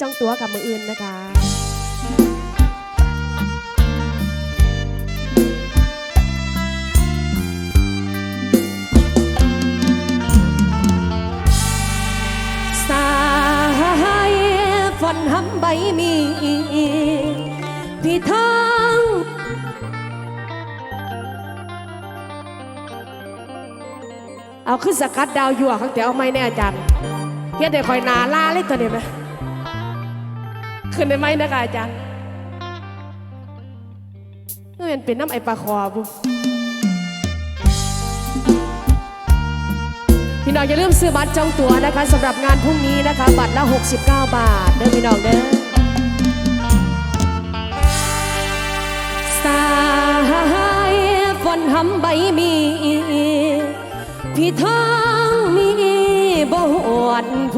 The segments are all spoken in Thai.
จ้องตัวกับมืออื่นนะคะสายฝนหำใบมีพี่ทองเอาขึ้นสกัดดาวยั่วข้างเตียวเอาไหมแน่อาจารย์เฮ็ดได้คอยนาลาเลยตัวนี้ไหม ขึ้นได้ไหมนะคะอาจารย์เมื่อมันเป็นน้ำไอปลาคอบุพี่น้องอย่าลืมซื้อบัตรจองตั๋วนะคะสำหรับงานพรุ่งนี้นะคะ บัตรละ 69 บาทเด้อพี่น้องเด้อสายฝนหำใบมีพี่ทองมีบวนโพ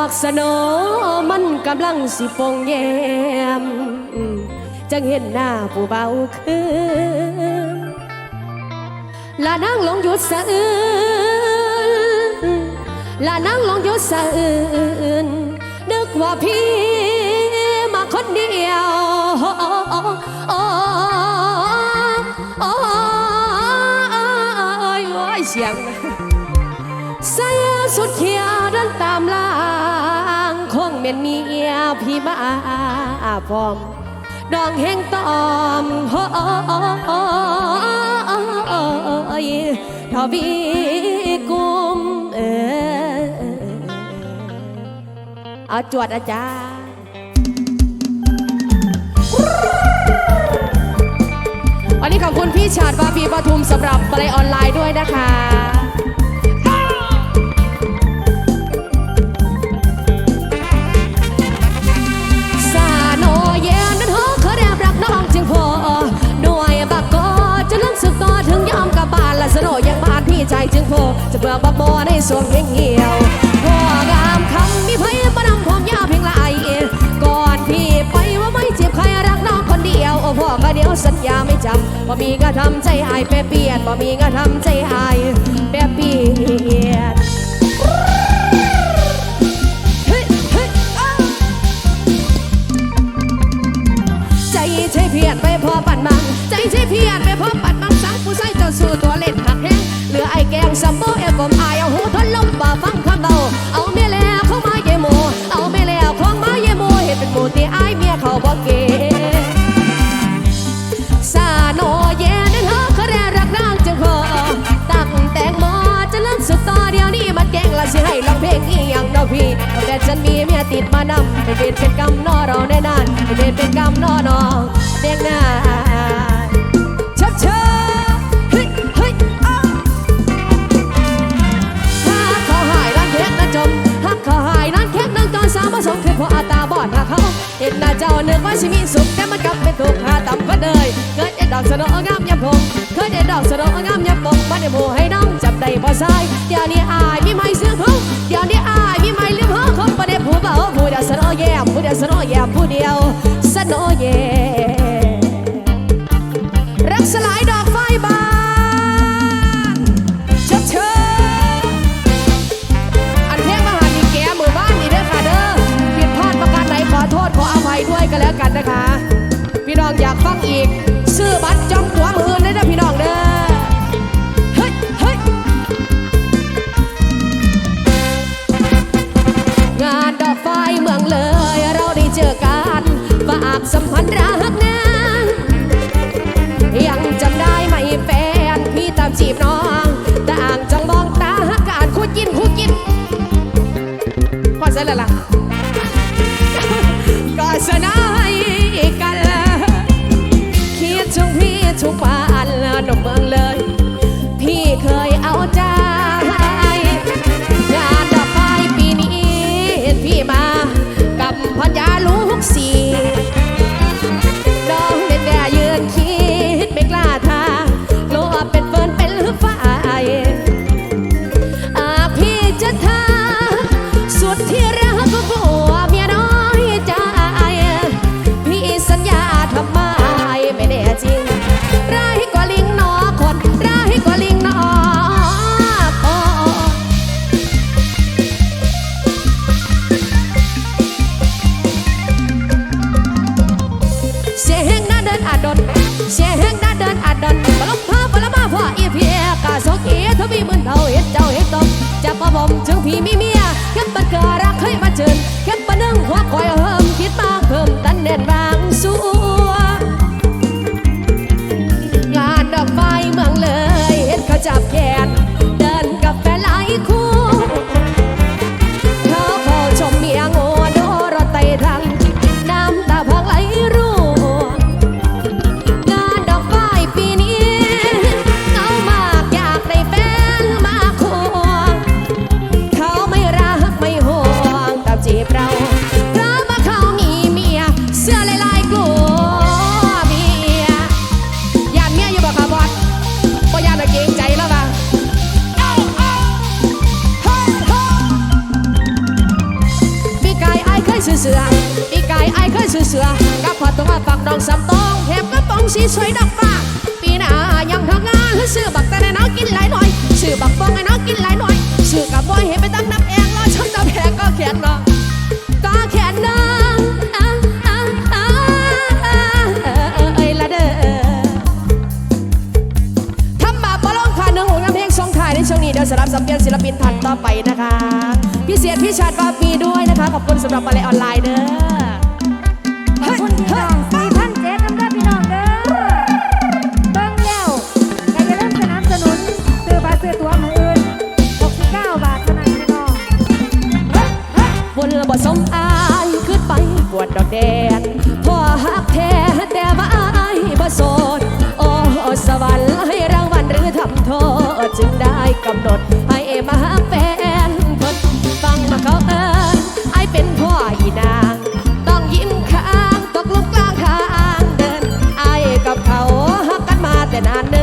อกสโนมันกำลังสิปงแยมจังเห็นหน้าผู้เบาคืนละนั่งลงหยุดสะอื้นละนั่งลงหยุดสะอื้นนึกว่าพี่มาคนเดียวโอ้ยเสียง ใส่สุดเขียวดินตามลางคงเป็นเมียพี่มาพร้อม ดองแห่งตอมโอยทวีกุมเออเอาจวดอาจารย์วันนี้ขอบคุณพี่ชาติบาบีปทุมสำหรับปลายออนไลน์ด้วยนะคะ บื่อบักบอในสวงเงเหี่ยวพ่องามคำมีไพ่ประนำผมยาวเพียงไรก่อนพี่ไปว่าไม่เจ็บใครรักน้องคนเดียวโอ้พ่อก็เดี๋ยวสัญญาไม่จำบ่มีก็ทำใจอายแปรเปลี่ยนบ่มีก็ทำใจอายแปรเปลี่ยนใจใช่เพียรไปพอปั่นมังใจใช่เพียรไปพอปั่นมังสังผู้ใส่เจ้าสู่ตัวเล่นหักแห้งเห ลือไอ้แกงซัมโบเอลกมอายเอาหูทนลมบ่าฟังคำเบาเอาเมียแล้วเข้ามาเยโมเอาเมียแล้วคล้องมาเยโมเห็นเป็นหมูตีอายเมียเขาบ่เกซาโนเยนเธอเขาแรรักนางจึงพอตักแต่งหมอจะเลิกสุดต่อเดียวนี้มันแกงละสิให้ลองเพลงอีหยังเนาะพี่แต่ฉันมีเมียติดมานำเป็นเป็นกรรมนอเราแน่นานเป็นเป็นกรรมนอนอเด็กหน้า สิมีสุขแต่มันกลับเป็นทุกข์หาต่ำก็เลยเกิดไอ้ดอกสะโดงามยำพงเคยไอ้ดอกสะโดงามยำพงมาได้โมให้น้องจับได้บ่ทรายเดี๋ยวนี้อายมีไม่ซื้อเขาเดี๋ยวนี้อายมีไม่ลืมเขาคนประเดี๋ยวผู้เบาผู้เดียวสะโดแยมผู้เดียวสะโดแย่ผู้เดียวสะโดแย่ากสัมพันธ์รักนานยังจำได้ไหมแฟนพี่ตามจีบน้อง ต่างจังมองตาหักการคู่กินคู่กินพอเสร็จแล้วล่ะก็สนายกันคิดถึงพี่ทุกวัน ซื้อเสืกายไอ้เคยซื้อเสือกับพอตัวฝักดองสำตองเข็บก็ป๋องสีสวยดอกฟ้าปีหน้ายังทำงานซื้อบักแต่น้องกินหลายหน่อยซื้อบักฟองไอ้น้องกินหลายหน่อยซื้อกับบอยเห็นไปตั้งนับเองรอช่ตะแพงก็แขนน้องก็แขนน้องช่วงนี้เดี๋ยวสลับสัมเพียนศิลปินทันต่อไปนะคะ พิเศษพี่ชาติบาปีด้วยนะคะ ขอบคุณสำหรับอะไร จะนาน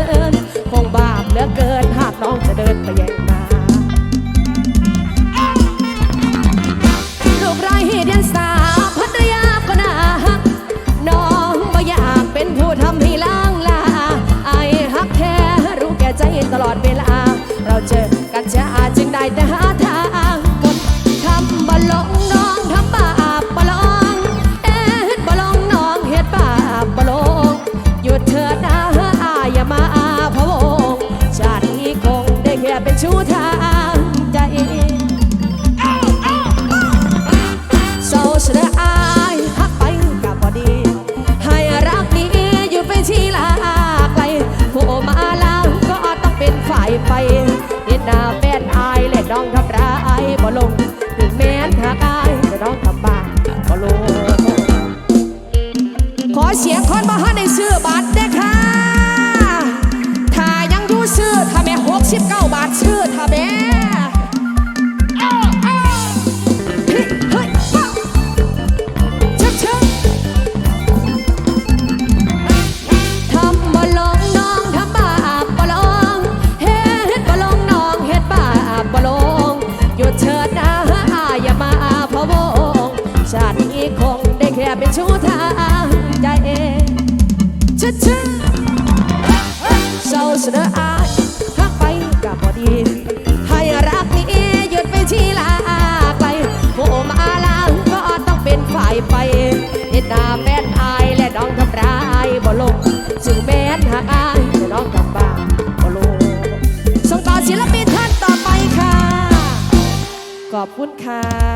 อย่าเป็นชู้เธอ คงได้แค่เป็นชู้ทางใจเองชื่ะชื่อเศร้าเสนออายหักไปกับพอดี ให้รักนี้หยุดไปที่ลาไกลโผมาลางก็ต้องเป็นฝ่ายไปเอ็ดตาแฟนอายและน้องทำร้ายบ่ลงจึงแม้นหักอายแต่น้องกลับบ้านบ่ลงส่งต่อศิลปินท่านต่อไปค่ะ ขอบคุณค่ะ